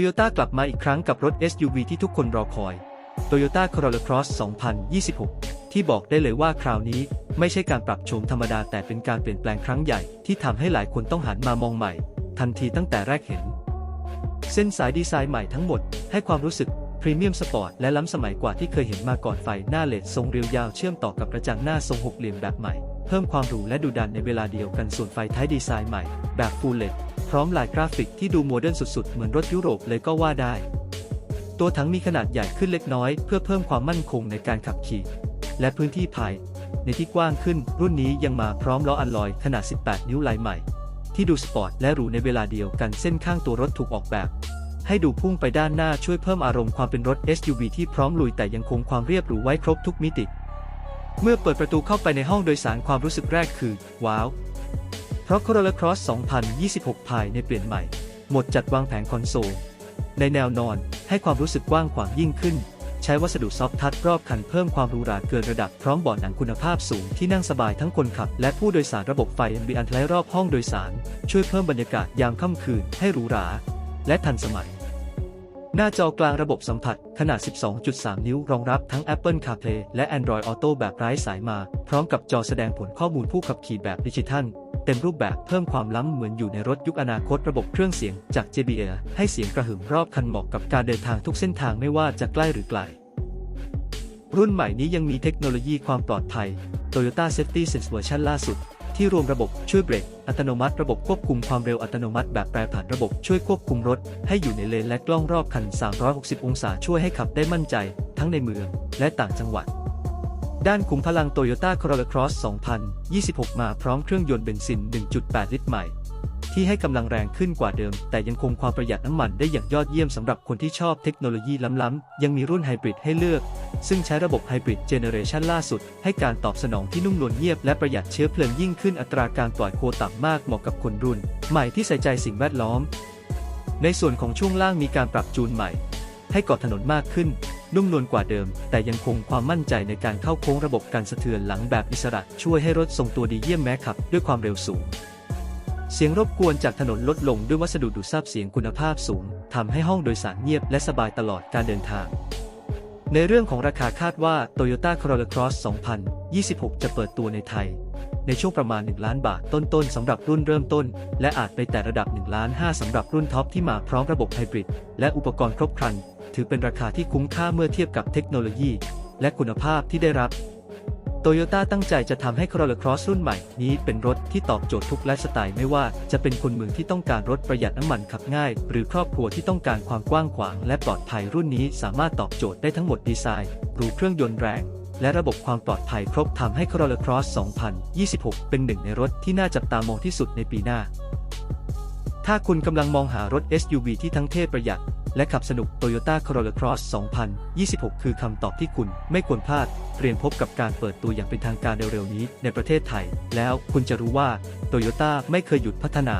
โยต้ากลับมาอีกครั้งกับรถ SUV ที่ทุกคนรอคอย Toyota Corolla Cross 2026 ที่บอกได้เลยว่าคราวนี้ไม่ใช่การปรับโฉมธรรมดาแต่เป็นการเปลี่ยนแปลงครั้งใหญ่ที่ทำให้หลายคนต้องหันมามองใหม่ ทันทีตั้งแต่แรกเห็น เส้นสายดีไซน์ใหม่ทั้งหมด ให้ความรู้สึกพรีเมียมสปอร์ตและล้ำสมัยกว่าที่เคยเห็นมาก่อนไฟหน้าเลดทรงเรียวยาวเชื่อมต่อกับกระจังหน้าทรงหกเหลี่ยมแบบใหม่ เพิ่มความหรูและดุดันในเวลาเดียวกันส่วนไฟท้ายดีไซน์ใหม่ แบบฟูลเลด พร้อมลายกราฟิกที่ดูโมเดิร์นสุดๆ เหมือนรถยุโรปเลยก็ว่าได้ ตัวถังมีขนาดใหญ่ขึ้นเล็กน้อยเพื่อเพิ่มความมั่นคงในการขับขี่ และพื้นที่ภายในที่กว้างขึ้น รุ่นนี้ยังมาพร้อมล้ออัลลอยขนาด 18 นิ้วลายใหม่ ที่ดูสปอร์ตและหรูในเวลาเดียวกันเส้นข้างตัวรถถูกออกแบบ ให้ดูพุ่งไปด้านหน้าช่วยเพิ่มอารมณ์ความเป็นรถ SUV ที่พร้อมลุยแต่ยังคงความเรียบหรูไว้ครบทุกมิติ เมื่อเปิดประตูเข้าไปในห้องโดยสารความรู้สึกแรกคือ ว้าว เพราะ Corolla Cross 2026 ภายในเปลี่ยนใหม่ หมดจัดวางแผงคอนโซล ในแนวนอนให้ความรู้สึกกว้างขวางยิ่งขึ้น ใช้วัสดุซอฟท์ทัชรอบคันเพิ่มความหรูหราเกินระดับพร้อมเบาะหนังคุณภาพสูงที่นั่งสบายทั้งคนขับ และผู้โดยสารระบบไฟ Ambient Light รอบห้องโดยสาร ช่วยเพิ่มบรรยากาศยามค่ำคืนให้หรูหรา และทันสมัย หน้าจอกลางระบบสัมผัสขนาด 12.3 นิ้วรองรับทั้ง Apple CarPlay และ Android Auto แบบไร้สายมา พร้อมกับจอแสดงผลข้อมูลผู้ขับขี่แบบดิจิทัล เต็มรูปแบบเพิ่มความล้ำเหมือนอยู่ในรถยุคอนาคตระบบเครื่องเสียงจาก JBL ให้เสียงกระหึ่มรอบคันเหมาะกับการเดินทางทุกเส้นทางไม่ว่าจะใกล้หรือไกล รุ่นใหม่นี้ยังมีเทคโนโลยีความปลอดภัย Toyota Safety Sense เวอร์ชันล่าสุด ที่รวมระบบช่วยเบรกอัตโนมัติระบบควบคุมความเร็วอัตโนมัติแบบแปรผันระบบช่วยควบคุมรถ ให้อยู่ในเลนและกล้องรอบคัน 360 องศาช่วยให้ขับได้มั่นใจ ทั้งในเมืองและต่างจังหวัด ด้านขุมพลัง Toyota Corolla Cross 2026 มาพร้อมเครื่องยนต์เบนซิน 1.8 ลิตรใหม่ ที่ให้กำลังแรงขึ้นกว่าเดิม แต่ยังคงความประหยัดน้ำมันได้อย่างยอดเยี่ยมสำหรับคนที่ชอบเทคโนโลยีล้ำๆ ยังมีรุ่นไฮบริดให้เลือก ซึ่งใช้ระบบไฮบริดเจเนเรชันล่าสุด ให้การตอบสนองที่นุ่มนวลเงียบและประหยัดเชื้อเพลิงยิ่งขึ้นอัตราการปล่อยโคต่ำมากเหมาะกับคนรุ่น ใหม่ที่ใส่ใจสิ่งแวดล้อม ในส่วนของช่วงล่างมีการปรับจูนใหม่ ให้เกาะถนนมากขึ้น นุ่มนวลกว่าเดิม แต่ยังคงความมั่นใจในการเข้าโค้งระบบการสะเทือนหลังแบบอิสระ ช่วยให้รถทรงตัวดีเยี่ยมแม้ขับด้วยความเร็วสูง เสียงรบกวนจากถนนลดลงด้วยวัสดุดูดซับเสียงคุณภาพสูงทำให้ห้องโดยสารเงียบและสบายตลอดการเดินทางในเรื่องของราคาคาดว่า Toyota Corolla Cross 2026 จะเปิดตัวในไทย ในช่วงประมาณ 1 ล้านบาทต้นๆสำหรับรุ่นเริ่มต้น และอาจไปแต่ระดับ 1 ล้าน5สำหรับรุ่นท็อปที่มาพร้อมระบบไฮบริดและอุปกรณ์ครบครัน ถือเป็นราคาที่คุ้มค่าเมื่อเทียบกับเทคโนโลยี และคุณภาพที่ได้รับ โตโยต้าตั้งใจจะทำให้ Corolla Cross รุ่นใหม่นี้เป็นรถที่ตอบโจทย์ทุกไลฟ์สไตล์ไม่ว่าจะเป็นคนเมืองที่ต้องการรถประหยัดน้ำมันขับง่าย หรือครอบครัวที่ต้องการความกว้างขวางและปลอดภัยรุ่นนี้สามารถตอบโจทย์ได้ทั้งหมดดีไซน์รูเครื่องยนต์แรงและระบบความปลอดภัยครบทำให้ Corolla Cross 2026 เป็นหนึ่งในรถที่น่าจับตามองที่สุดในปีหน้า ถ้าคุณกำลังมองหารถ SUV ที่ทั้งเท่ประหยัด และขับสนุก Toyota Corolla Cross 2026 คือคำตอบที่คุณไม่ควรพลาด เตรียมพบกับการเปิดตัวอย่างเป็นทางการเร็วๆนี้ในประเทศไทย แล้วคุณจะรู้ว่า Toyota ไม่เคยหยุดพัฒนา